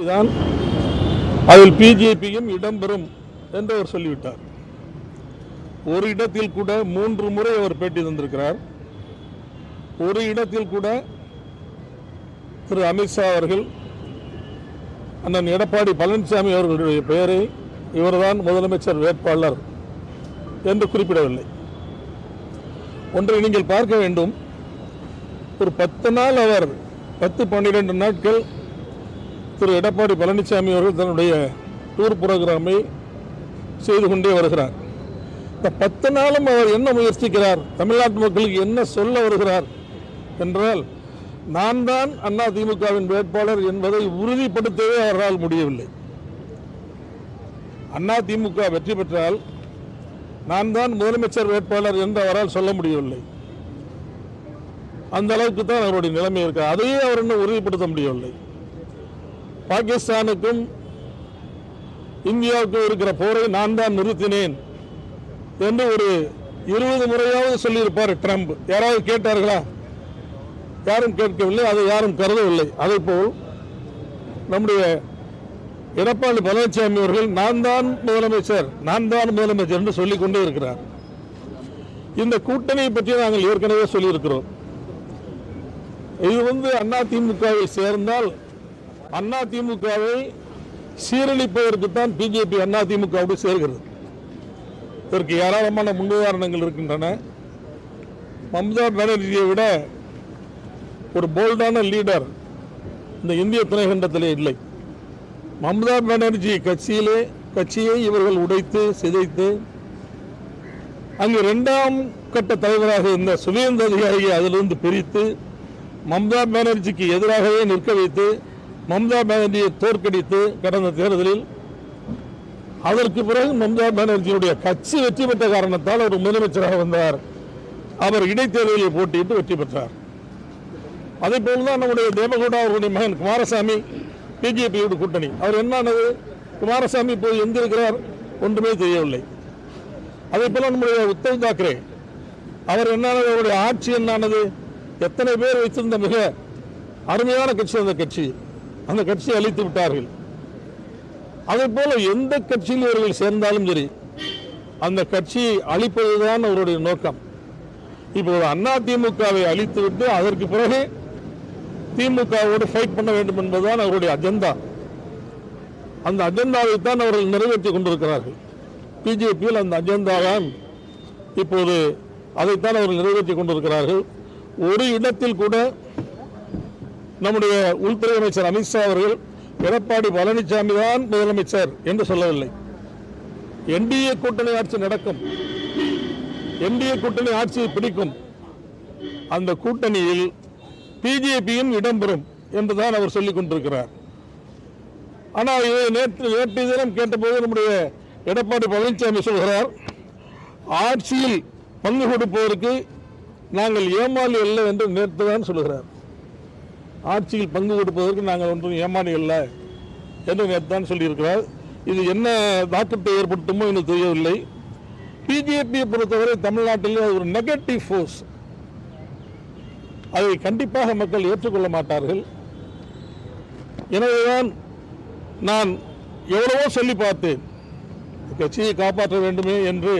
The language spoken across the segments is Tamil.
கட்சி தான் அதில் பிஜேபியும் இடம்பெறும் என்று அவர் சொல்லிவிட்டார். ஒரு இடத்தில் கூட மூன்று முறை அவர் பேட்டி தந்திருக்கிறார். ஒரு இடத்தில் கூட திரு அமித்ஷா அவர்கள் அண்ணன் எடப்பாடி பழனிசாமி அவர்களுடைய பெயரை இவர்தான் முதலமைச்சர் வேட்பாளர் என்று குறிப்பிடவில்லை. ஒன்றை நீங்கள் பார்க்க வேண்டும். ஒரு பத்து நாள் அவர் பத்து பன்னிரெண்டு நாட்கள் திரு எடப்பாடி பழனிசாமி அவர்கள் தன்னுடைய டூர் புரோகிராமை செய்து கொண்டே வருகிறார். இந்த பத்து நாளும் அவர் என்ன முயற்சிக்கிறார்? தமிழ்நாட்டு மக்களுக்கு என்ன சொல்ல வருகிறார்? என்றால் நான் தான் அண்ணா திமுகவின் வேட்பாளர் என்பதை உறுதிப்படுத்தவே அவரால் முடியவில்லை. அண்ணா திமுக வெற்றி பெற்றால் நான் தான் முதலமைச்சர் வேட்பாளர் என்று அவரால் சொல்ல முடியவில்லை. அந்த அளவுக்கு தான் அவருடைய நிலைமை இருக்கு. அதையே அவர் இன்னும் உறுதிப்படுத்த முடியவில்லை. பாகிஸ்தானுக்கும் இந்தியாவுக்கும் இருக்கிற போரை நான் தான் நிறுத்தினேன் என்று ஒரு இருபது முறையாவது சொல்லியிருப்பார் ட்ரம்ப். யாராவது கேட்டார்களா? யாரும் கேட்கவில்லை அதை யாரும் கருதவில்லை. அதே போல் நம்முடைய எடப்பாடி பழனிசாமி அவர்கள் நான் தான் முதலமைச்சர் நான் தான் முதலமைச்சர் என்று சொல்லிக் கொண்டே இருக்கிறார். இந்த கூட்டணியை பற்றி நாங்கள் ஏற்கனவே சொல்லியிருக்கிறோம். இது வந்து அண்ணா திமுகவை சேர்ந்தால் அண்ணா திமுகவை சீரழிப்பதற்குத்தான் பிஜேபி அண்ணா திமுகவோடு சேர்கிறது. இதற்கு ஏராளமான முன்னுதாரணங்கள் இருக்கின்றன. மம்தா பானர்ஜியை விட ஒரு போல்டான லீடர் இந்த இந்திய துணைக்கண்டத்திலே இல்லை. மம்தா பானர்ஜி கட்சியிலே கட்சியை இவர்கள் உடைத்து சிதைத்து அங்கு இரண்டாம் கட்ட தலைவராக இருந்த சுவேந்த அதிகாரியை அதிலிருந்து பிரித்து மம்தா பானர்ஜிக்கு எதிராகவே நிற்க வைத்து மம்தா பானர்ஜியை தோற்கடித்து கடந்த தேர்தலில் அதற்கு பிறகு மம்தா பானர்ஜியுடைய கட்சி வெற்றி பெற்ற காரணத்தால் அவர் முதலமைச்சராக வந்தார். அவர் இடைத்தேர்தலில் போட்டியிட்டு வெற்றி பெற்றார். அதே போல்தான் நம்முடைய தேவகவுடா அவருடைய மகன் குமாரசாமி பிஜேபியோட கூட்டணி. அவர் என்னானது? குமாரசாமி போய் எங்கிருக்கிறார் ஒன்றுமே தெரியவில்லை. அதே போல நம்முடைய உத்தவ் தாக்கரே அவர் என்னானது? அவருடைய ஆட்சி என்னானது? எத்தனை பேர் வைத்திருந்த மிக அருமையான கட்சி அந்த கட்சி. அந்த கட்சியை அழித்து விட்டார்கள். அதே போல எந்த கட்சியில் இவர்கள் சேர்ந்தாலும் சரி அந்த கட்சியை அழிப்பதுதான் அவருடைய நோக்கம். இப்போது அண்ணா திமுகவை அழித்து விட்டு அதற்கு பிறகு திமுகவோடு ஃபைட் பண்ண வேண்டும் என்பதுதான் அவருடைய அஜெண்டா அந்த அஜெண்டாவை தான் அவர்கள் நிறைவேற்றி கொண்டிருக்கிறார்கள். பிஜேபியில் அந்த அஜெண்டா தான் இப்போது அதைத்தான் அவர்கள் நிறைவேற்றி கொண்டிருக்கிறார்கள். ஒரு இடத்தில் கூட நம்முடைய உள்துறை அமைச்சர் அமித்ஷா அவர்கள் எடப்பாடி பழனிசாமி தான் முதலமைச்சர் என்று சொல்லவில்லை. என்டிஏ கூட்டணி ஆட்சி நடக்கும். என்டிஏ கூட்டணி ஆட்சியை பிடிக்கும். அந்த கூட்டணியில் பிஜேபியும் இடம்பெறும் என்றுதான் அவர் சொல்லிக் கொண்டிருக்கிறார். ஆனால் இதை நேற்று நேற்று தினம் கேட்டபோது நம்முடைய எடப்பாடி பழனிசாமி சொல்கிறார் ஆட்சியில் பங்கு கொடுப்பதற்கு நாங்கள் ஏமாளி அல்ல என்று நேற்று தான் சொல்கிறார். ஆட்சியில் பங்கு கொடுப்பதற்கு நாங்கள் ஒன்றும் ஏமாளி இல்லை என்று நேற்று சொல்லியிருக்கிறார். இது என்ன தாக்கத்தை ஏற்படுத்துமோ எனக்கு தெரியவில்லை. பிஜேபியை பொறுத்தவரை தமிழ்நாட்டில் அது ஒரு நெகட்டிவ் ஃபோர்ஸ் அதை கண்டிப்பாக மக்கள் ஏற்றுக்கொள்ள மாட்டார்கள். எனவேதான் நான் எவ்வளவோ சொல்லி பார்த்தேன். கட்சியை காப்பாற்ற வேண்டுமே என்று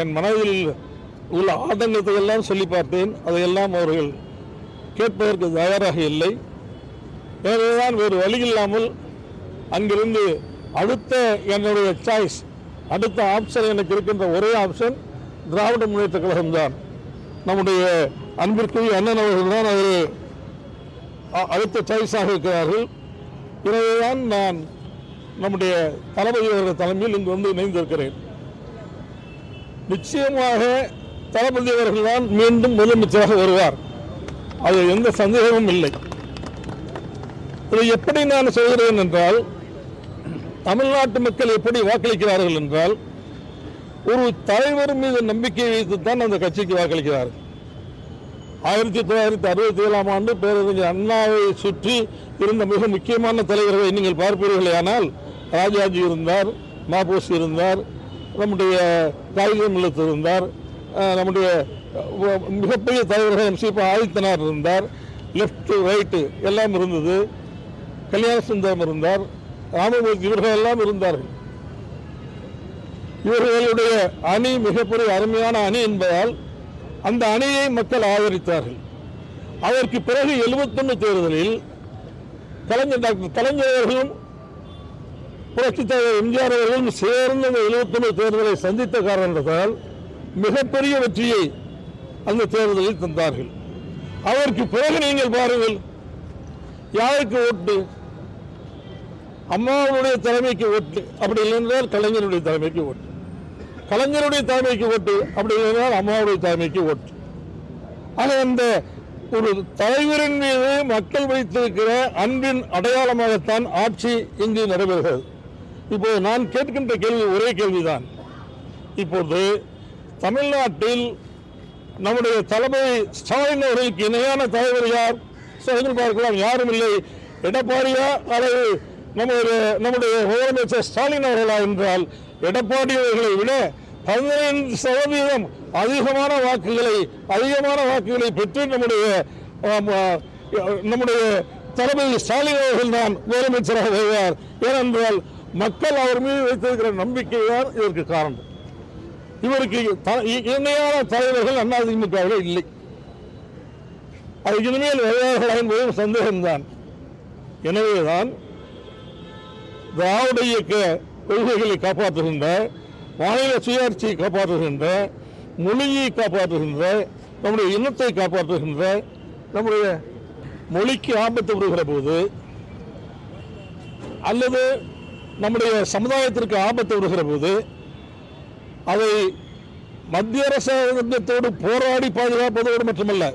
என் மனதில் உள்ள ஆதங்கத்தை எல்லாம் சொல்லி பார்த்தேன். அதையெல்லாம் அவர்கள் கேட்பதற்கு தயாராக இல்லை. எனவேதான் வேறு வழி இல்லாமல் அங்கிருந்து அடுத்த என்னுடைய சாய்ஸ் அடுத்த ஆப்ஷன் எனக்கு இருக்கின்ற ஒரே ஆப்ஷன் திராவிட முன்னேற்ற கழகம்தான் நம்முடைய அன்பிற்குரிய அண்ணன் அவர்கள் தான் அது அடுத்த சாய்ஸாக இருக்கிறார்கள். எனவேதான் நான் நம்முடைய தளபதி அவர்கள் தலைமையில் இங்கு வந்து இணைந்திருக்கிறேன். நிச்சயமாக தளபதி அவர்கள் தான் மீண்டும் முதலமைச்சராக வருவார். அது எந்த சந்தேகமும் இல்லை. இதை எப்படி நான் சொல்கிறேன் என்றால் தமிழ்நாட்டு மக்கள் எப்படி வாக்களிக்கிறார்கள் என்றால் ஒரு தலைவர் மீது நம்பிக்கை வைத்துத்தான் அந்த கட்சிக்கு வாக்களிக்கிறார்கள். ஆயிரத்தி தொள்ளாயிரத்தி அறுபத்தி ஏழாம் ஆண்டு பேரறிஞர் அண்ணாவை சுற்றி இருந்த மிக முக்கியமான தலைவர்களை நீங்கள் பார்ப்பீர்களே ஆனால் ராஜாஜி இருந்தார் மாபோசி இருந்தார் நம்முடைய காகிதம் இல்லத்து இருந்தார் நம்முடைய மிகப்பெரிய தலைவர்கள் எம். சி. ஆதித்தனார் இருந்தார். லெஃப்ட்டு ரைட்டு எல்லாம் இருந்தது. கல்யாண சுந்தரம் இருந்தார். ராமமூர்த்தி இவர்கள் எல்லாம் இருந்தார்கள். இவர்களுடைய அணி மிகப்பெரிய அருமையான அணி என்பதால் அந்த அணியை மக்கள் ஆதரித்தார்கள். அதற்கு பிறகு 71 தேர்தலில் கலைஞர் டாக்டர் கலைஞர் அவர்களும் புரட்சித் தலைவர் எம்ஜிஆர் அவர்களும் சேர்ந்து அந்த 71 தேர்தலை சந்தித்த காரணத்தால் மிகப்பெரிய வெற்றியை அந்த தேர்தலில் தந்தார்கள். அதற்கு பிறகு நீங்கள் பாருங்கள் யாருக்கு ஓட்டு? அம்மாவுடைய தலைமைக்கு ஓட்டு அப்படி இல்லைன்றால் கலைஞருடைய தலைமைக்கு ஓட்டு. கலைஞருடைய தலைமைக்கு ஓட்டு அப்படி இல்லைன்றால் அம்மாவுடைய தலைமைக்கு ஓட்டு. ஆக அந்த ஒரு தலைவரின் மீது மக்கள் வைத்திருக்கிற அன்பின் அடையாளமாகத்தான் ஆட்சி இங்கு நடைபெறுகிறது. இப்போது நான் கேட்கின்ற கேள்வி ஒரே கேள்விதான். இப்போது தமிழ்நாட்டில் நம்முடைய தலைமை ஸ்டாலின் அவர்களுக்கு இணையான தலைவர் யார்? சொல்லுங்கள் பார்க்கலாம் யாரும் இல்லை. எடப்பாடியா அல்லது நம்முடைய நம்முடைய முதலமைச்சர் ஸ்டாலின் அவர்களா என்றால் எடப்பாடி அவர்களை விட பதினைந்து சதவீதம் அதிகமான வாக்குகளை அதிகமான வாக்குகளை பெற்று நம்முடைய நம்முடைய தலைமை ஸ்டாலின் அவர்கள் தான் முதலமைச்சராக வருவார். ஏனென்றால் மக்கள் அவர் மீது வைத்திருக்கிற நம்பிக்கை தான் இதற்கு காரணம். இவருக்கு த- இ- இணையான தலைவர்கள் அதிமுகவில் இல்லை. அது இனிமேல் வருவார்களா என்பதும் சந்தேகம்தான். எனவேதான் திராவிட இயக்க கொள்கைகளை காப்பாற்றுகின்ற மாநில சுயாட்சியை காப்பாற்றுகின்ற மொழியை காப்பாற்றுகின்ற நம்முடைய இனத்தை காப்பாற்றுகின்ற நம்முடைய மொழிக்கு ஆபத்து வருகிற போது அல்லது நம்முடைய சமுதாயத்திற்கு ஆபத்து வருகிற போது அதை மத்திய அரசாங்கத்தோடு போராடி பாதுகாப்பதோடு மட்டுமல்ல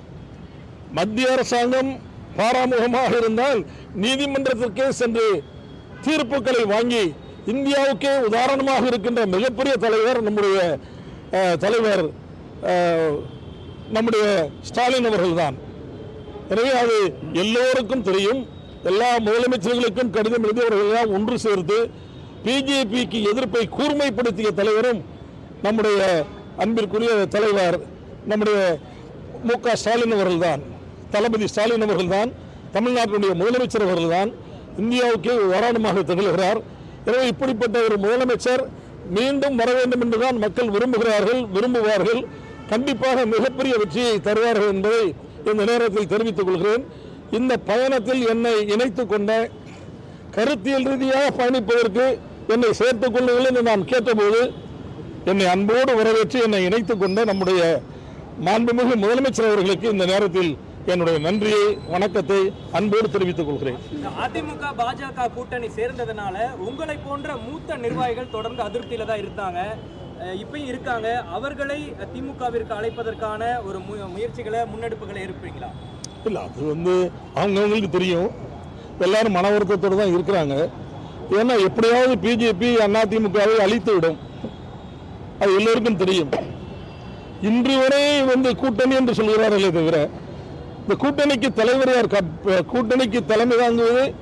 மத்திய அரசாங்கம் பாராமுகமாக இருந்தால் நீதிமன்றத்திற்கே சென்று தீர்ப்புகளை வாங்கி இந்தியாவுக்கே உதாரணமாக இருக்கின்ற மிகப்பெரிய தலைவர் நம்முடைய தலைவர் நம்முடைய ஸ்டாலின் அவர்கள்தான். எனவே அது எல்லோருக்கும் தெரியும் எல்லா முதலமைச்சர்களுக்கும் கடிதம் எழுதி எல்லாம் ஒன்று சேர்த்து பிஜேபிக்கு எதிர்ப்பை கூர்மைப்படுத்திய தலைவரும் நம்முடைய அன்பிற்குரிய தலைவர் நம்முடைய மு க ஸ்டாலின் அவர்கள்தான். தளபதி ஸ்டாலின் அவர்கள்தான். தமிழ்நாட்டினுடைய முதலமைச்சர் அவர்கள்தான். இந்தியாவுக்கே வராணமாக திகழ்கிறார். எனவே இப்படிப்பட்ட ஒரு முதலமைச்சர் மீண்டும் வர வேண்டும் என்றுதான் மக்கள் விரும்புகிறார்கள் விரும்புவார்கள். கண்டிப்பாக மிகப்பெரிய வெற்றியை தருவார்கள் என்பதை இந்த நேரத்தில் தெரிவித்துக் கொள்கிறேன். இந்த பயணத்தில் என்னை இணைத்துக் கொண்ட கருத்தியல் ரீதியாக பயணிப்பதற்கு என்னை சேர்த்துக் கொள்ளுங்கள் என்று நான் கேட்டபோது என்னை அன்போடு வரவேற்று என்னை இணைத்துக் கொண்ட நம்முடைய மாண்புமிகு முதலமைச்சர் அவர்களுக்கு இந்த நேரத்தில் என்னுடைய நன்றியை வணக்கத்தை அன்போடு தெரிவித்துக் கொள்கிறேன். அதிமுக பாஜக கூட்டணி சேர்ந்ததுனால உங்களை போன்ற மூத்த நிர்வாகிகள் தொடர்ந்து அதிருப்தியில தான் இருந்தாங்க. இப்பயும் இருக்காங்க. அவர்களை திமுகவிற்கு அழைப்பதற்கான ஒரு முயற்சிகளை முன்னெடுப்புகளை இருப்பீங்களா இல்லை அது வந்து அவங்கவுங்களுக்கு தெரியும். எல்லாரும் மன வருத்தத்தோடு தான் இருக்கிறாங்க. ஏன்னா எப்படியாவது பிஜேபி அதிமுகவை அழித்து விடும். அது எல்லோருக்கும் தெரியும். இன்று வரை வந்து கூட்டணி என்று சொல்கிறார்களே தவிர இந்த கூட்டணிக்கு தலைவர் யார் கப்- கூட்டணிக்கு தலைமை தாங்குவது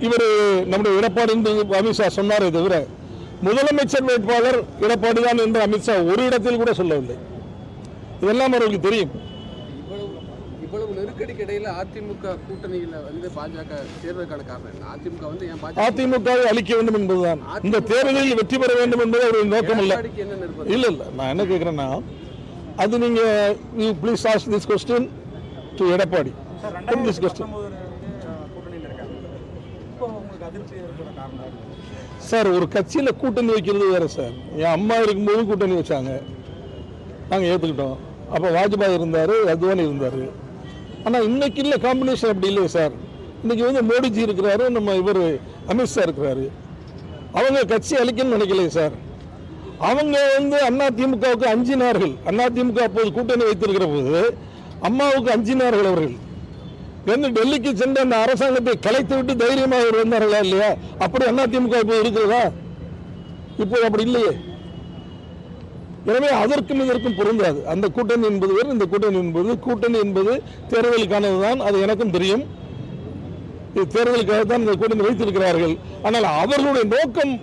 இவர் நம்முடைய எடப்பாடி என்று அமித்ஷா சொன்னாரே தவிர முதலமைச்சர் வேட்பாளர் எடப்பாடி தான் என்று அமித்ஷா ஒரு இடத்தில் கூட சொல்லவில்லை. இதெல்லாம் அவர்களுக்கு தெரியும். நெருக்கடிக்கு இடையில அதிமுக கூட்டணியில வந்து பாஜக சேர்வதற்கான காரணம் அதிமுக வந்து ஏன் அதிமுகவை அழிக்க வேண்டும் என்பதுதான். இந்த தேர்தலில் வெற்றி பெற வேண்டும் என்பது அவருடைய நோக்கம் இல்ல. இல்ல இல்ல. நான் என்ன கேட்கிறேன்னா அது நீங்க you please ask this question to Edappadi. This question sir ஒரு கட்சியில் கூட்டணி வைக்கிறது வேற சார். என் அம்மா இருக்கும்போது கூட்டணி வச்சாங்க. நாங்கள் ஏற்றுக்கிட்டோம் அப்போ வாஜ்பாய் இருந்தார் அத்வானி இருந்தார். ஆனால் இன்னைக்கு இல்லை காம்பினேஷன் அப்படி இல்லை சார் இன்னைக்கு வந்து மோடிஜி இருக்கிறாரு நம்ம இவர் அமித்ஷா இருக்கிறாரு. அவங்க கட்சி அழிக்கணும்னு நினைக்கலையே சார் அவங்க வந்து அண்ணா திமுகவுக்கு அஞ்சினார்கள் அண்ணா திமுக அப்போது கூட்டணி வைத்திருக்கிற போது அம்மாவுக்கு அஞ்சினார்கள் அவர்கள். வந்து டெல்லிக்கு சென்று அந்த அரசாங்கத்தை கலைத்து விட்டு தைரியமாக அவர் வந்தார்களா இல்லையா? அப்படி அண்ணா திமுக இப்போ இருக்கிறதா? இப்போ அப்படி இல்லையே. எனவே அதற்கும் இதற்கும் பொருந்தாது. அந்த கூட்டணி என்பது வேறு இந்த கூட்டணி என்பது கூட்டணி என்பது தேர்தலுக்கானது தான் அது எனக்கும் தெரியும். இது தேர்தலுக்காக தான் இந்த கூட்டணி வைத்திருக்கிறார்கள். ஆனால் அவர்களுடைய நோக்கம்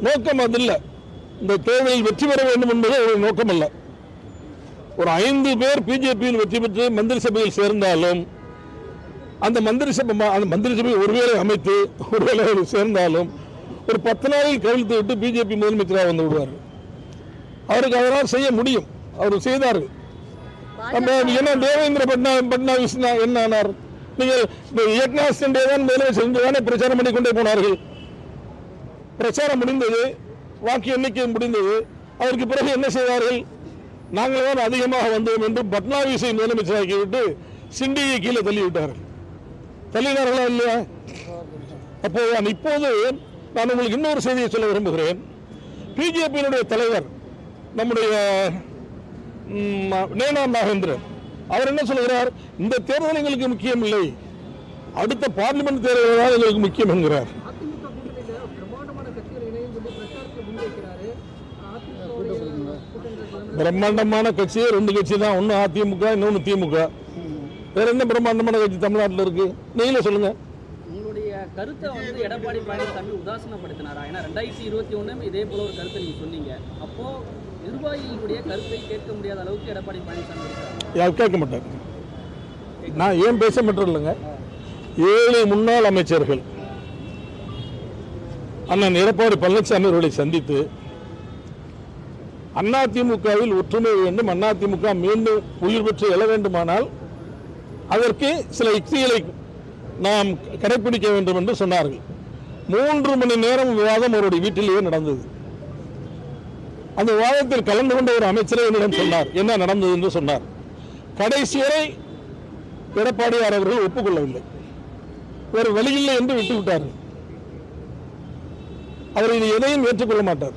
நோக்கம் அது இல்லை இந்த தேர்தலில் வெற்றி பெற வேண்டும் என்பது அவருடைய நோக்கம் அல்ல ஒரு ஐந்து பேர் பிஜேபியில் வெற்றி பெற்று மந்திரி சபையில் சேர்ந்தாலும் அந்த மந்திரி சபை ம- அந்த மந்திரி சபை ஒருவேளை அமைத்து ஒருவேளை சேர்ந்தாலும் ஒரு பத்து நாளில் கவிழ்த்து விட்டு பிஜேபி முதலமைச்சராக வந்து விடுவார்கள். அவருக்கு அதனால் செய்ய முடியும். அவர் செய்தார்கள் நம்ம என்ன தேவேந்திர பட்னா பட்னாவிஸ் என்ன ஆனார்? நீங்கள் ஏக்நாத் சிண்டே தான் முதலமைச்சர் என்று தானே பிரச்சாரம் பண்ணி கொண்டே போனார்கள். பிரச்சாரம் முடிந்தது வாக்கு எண்ணிக்கை முடிந்தது அதற்கு பிறகு என்ன செய்தார்கள்? நாங்கள் தான் அதிகமாக வந்தோம் என்று பட்னாவிஸை முதலமைச்சராக்கிவிட்டு சிண்டியை கீழே தள்ளி விட்டார்கள் தள்ளினார்களா இல்லையா? அப்போ நான் இப்போது நான் உங்களுக்கு இன்னொரு செய்தியை சொல்ல விரும்புகிறேன். பிஜேபியினுடைய தலைவர் நம்முடைய நேனா நாகேந்திரன். அவர் என்ன சொல்கிறார் இந்த தேர்தல் எங்களுக்கு முக்கியம் இல்லை அடுத்த பார்லிமெண்ட் தேர்தல் தான் எங்களுக்கு முக்கியம் என்கிறார். பிரம்மாண்டமான கட்சியே ரெண்டு கட்சி தான். ஒன்று அதிமுக இன்னொன்று திமுக. வேற என்ன பிரம்மாண்டமான கட்சி தமிழ்நாட்டில் இருக்கு? நீங்களே சொல்லுங்க. கருத்தை வந்து எடப்பாடி பழனிசாமி உதாசீனப்படுத்தினாரா? ஏன்னா ரெண்டாயிரத்தி இருபத்தி ஒண்ணு இதே போல ஒரு கருத்தை நீங்க சொன்னீங்க. அப்போ நிர்வாகிகளுடைய கருத்தை கேட்க முடியாத அளவுக்கு எடப்பாடி பழனிசாமி யார் கேட்க மாட்டார். நான் ஏன் பேச மட்டும் இல்லைங்க. ஏழு முன்னாள் அமைச்சர்கள் அண்ணன் எடப்பாடி பழனிசாமி அவர்களை சந்தித்து அதிமுகவில் ஒற்றுமை வேண்டும் அதிமுக மீண்டும் உயிர் பெற்று எழ வேண்டுமானால் அதற்கு சில யுக்திகளை நாம் கடைபிடிக்க வேண்டும் என்று சொன்னார்கள். மூன்று மணி நேரம் விவாதம் அவருடைய வீட்டிலேயே நடந்தது. அந்த விவாதத்தில் கலந்து கொண்ட ஒரு அமைச்சரே என்னிடம் சொன்னார். என்ன நடந்தது என்று சொன்னார். கடைசி வரை எடப்பாடியார் அவர்கள் ஒப்புக்கொள்ளவில்லை. வேறு வழியில்லை என்று விட்டு விட்டார்கள் அவர் இது எதையும் ஏற்றுக்கொள்ள மாட்டார்.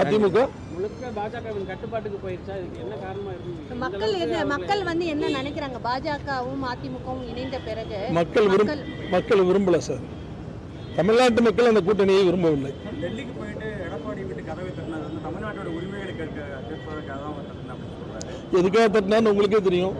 அதிமுக? மக்கள் என்ன மக்கள் வந்து என்ன நினைக்கிறாங்க? பாஜகவும் அதிமுகவும் இணைந்த பிறகு மக்கள் மக்கள் விரும்பல சார். தமிழ்நாட்டு மக்கள் அந்த கூட்டணியை விரும்பவில்லை. டெல்லிக்கு போயிட்டு எடப்பாடி வீட்டு கதவை தட்டினது வந்து தமிழ்நாட்டோட உரிமைகளை கேட்க கேட்பதற்காக தான் தட்டினா எதுக்காக தட்டினான்னு உங்களுக்கே தெரியும்.